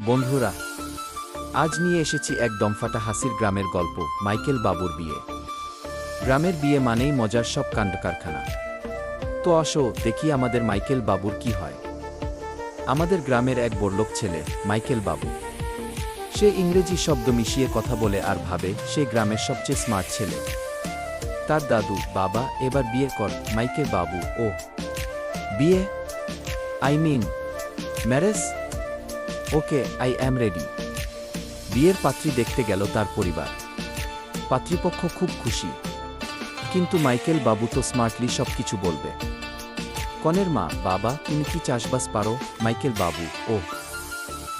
বন্ধুরা, আজ নিয়ে এসেছি এক দমফাটা হাসির গ্রামের গল্প, মাইকেল বাবুর বিয়ে। গ্রামের বিয়ে মানেই মজার সব কাণ্ড কারখানা। তো আসো, দেখি আমাদের মাইকেল বাবুর কি হয়। আমাদের গ্রামের এক বড়লোক ছেলে, মাইকেল বাবু। সে ইংরেজি শব্দ মিশিয়ে কথা বলে আর ভাবে, সে গ্রামের সবচেয়ে স্মার্ট ছেলে। তার দাদু, বাবা এবার বিয়ে কর, মাইকেল বাবু ও বিয়ে? I mean, marriage? Okay, I am ready. বিয়ের পাত্রী দেখতে গেল তার পরিবার। পাত্রীপক্ষ খুব খুশি। কিন্তু মাইকেল বাবু তো স্মার্টলি সব কিছু বলবে। কনের মা, বাবা, তুমি কি চাষবাস পারো? মাইকেল বাবু ও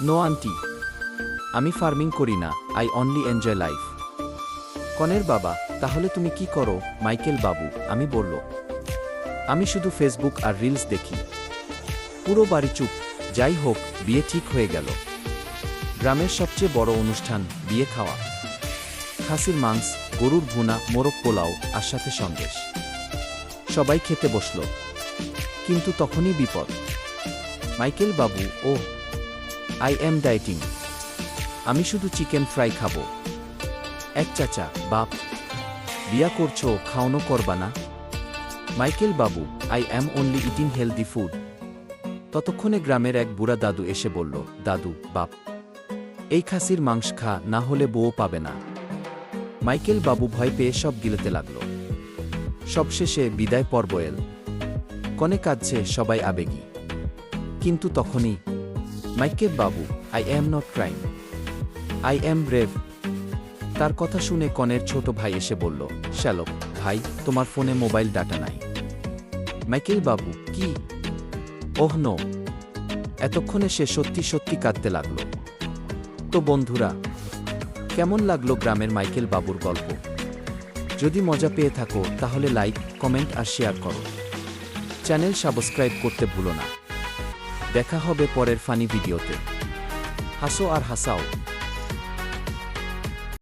নো, আন্টি। আমি ফার্মিং করি না, আই অনলি এনজয় লাইফ। কনের বাবা, তাহলে তুমি কি করো? মাইকেল বাবু, আমি বলল। আমি শুধু ফেসবুক আর রিলস দেখি। পুরো বাড়ি চুপ। যাই হোক, বিয়ে ঠিক হয়ে গেল। গ্রামের সবচেয়ে বড় অনুষ্ঠান, বিয়ে খাওয়া। খাসির মাংস, গরুর ভুনা, মোরগ পোলাও আর সাথে সন্দেশ। সবাই খেতে বসল। কিন্তু তখনই বিপদ। মাইকেল বাবু ও আই এম ডায়েটিং। আমি শুধু চিকেন ফ্রাই খাব। এক চাচা, বাপ, বিয়া করছ খাওয়ানো করবা না? Michael Babu, I am only eating healthy food. ততক্ষণে গ্রামের এক বুড়া দাদু এসে বলল, দাদু, বাপ, এই খাসির মাংস খা, না হলে বউ পাবে না। মাইকেল বাবু ভয় পেয়ে সব গিলতে লাগল। সবশেষে বিদায় পর্ব এল। কনে কাঁদছে সবাই আবেগী। কিন্তু তখনই Michael Babu, I am not crime, I am brave. তার কথা শুনে কনের ছোট ভাই এসে বলল, শ্যালক, ভাই, তোমার ফোনে মোবাইল ডাটা নাই। মাইকেল বাবু, কি? ওহ নো, এতক্ষণে সে সত্যি সত্যি কাঁদতে লাগল। তো বন্ধুরা, কেমন লাগল গ্রামের মাইকেল বাবুর গল্প? যদি মজা পেয়ে থাকো, তাহলে লাইক, কমেন্ট আর শেয়ার করো। চ্যানেল সাবস্ক্রাইব করতে ভুলো না। দেখা হবে পরের ফানি ভিডিওতে। হাসো আর হাসাও।